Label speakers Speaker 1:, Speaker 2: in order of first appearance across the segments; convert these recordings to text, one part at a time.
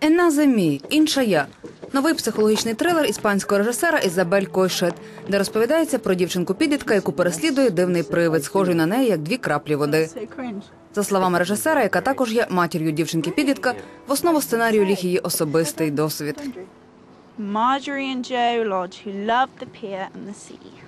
Speaker 1: Еназемі інша я. Новий психологічний трилер іспанського режисера Ізабель Койшет, де розповідається про дівчинку підлітка, яку переслідує дивний привид, схожий на неї як дві краплі води. За словами режисера, яка також є матір'ю дівчинки підлітка, в основу сценарію ліг її особистий досвід.
Speaker 2: Marjorie and Joe Lodge, who loved the pier and the sea.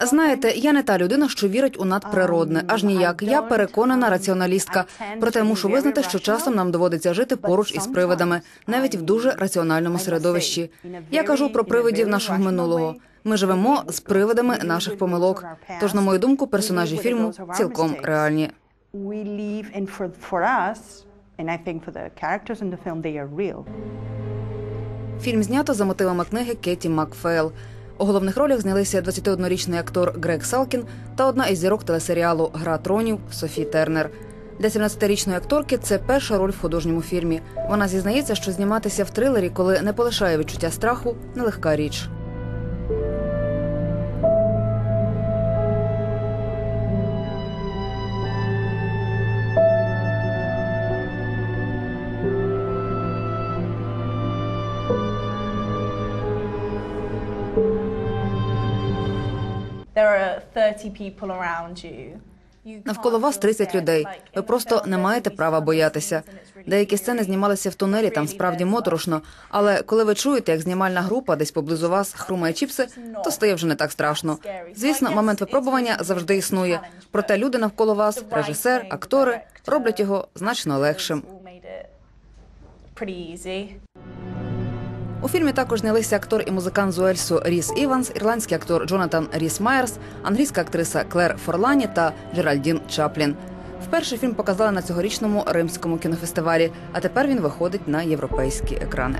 Speaker 1: Знаєте, я не та людина, що вірить у надприродне, аж ніяк. Я переконана раціоналістка. Проте мушу визнати, що часом нам доводиться жити поруч із привидами, навіть в дуже раціональному середовищі. Я кажу про привидів нашого минулого. Ми живемо з привидами наших помилок. Тож, на мою думку, персонажі фільму цілком реальні.
Speaker 3: We live and for, for us, and I think for the characters in the film, they are real.
Speaker 1: Фільм знято за мотивами книги Кеті Макфейл. У головних ролях знялися 21-річний актор Грег Салкін та одна із зірок телесеріалу Гра тронів Софі Тернер. Для 17-річної акторки це перша роль в художньому фільмі. Вона зізнається, що зніматися в трилері, коли не полишає відчуття страху, нелегка річ. Навколо вас
Speaker 4: feel
Speaker 1: 30
Speaker 4: scared.
Speaker 1: людей. Ви просто не маєте права боятися. Деякі сцени знімалися в тунелі, там справді моторошно. Але коли ви чуєте, як знімальна група десь поблизу вас хрумає чіпси, то стає вже не так страшно. Звісно, момент випробування завжди існує. Проте люди навколо вас, режисер, актори, роблять його значно легшим. У фільмі також знялися актор і музикант з Уельсу Ріс Іванс, ірландський актор Джонатан Ріс Майерс, англійська актриса Клер Форлані та Джеральдін Чаплін. Вперше фільм показали на цьогорічному римському кінофестивалі, а тепер він виходить на європейські екрани.